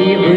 you.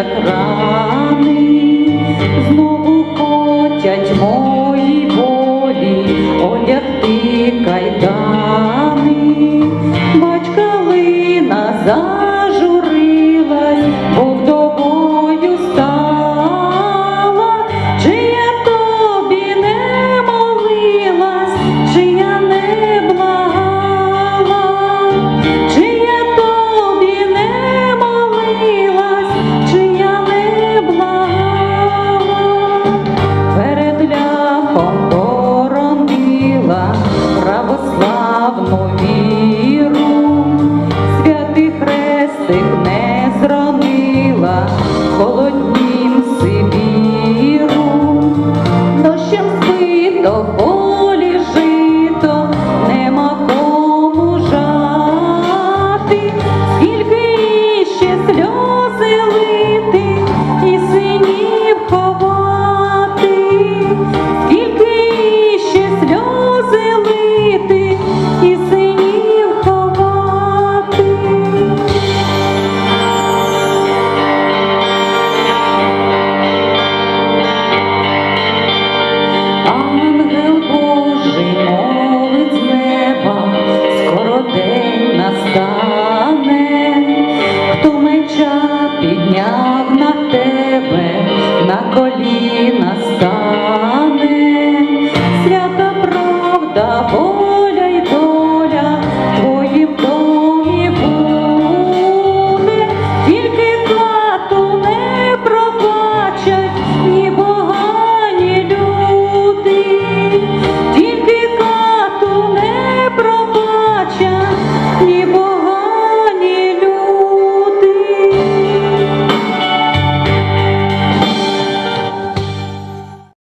болять рани, знову хотять мої болі, одягти кайдани, бач, калина за. lindo коліна став.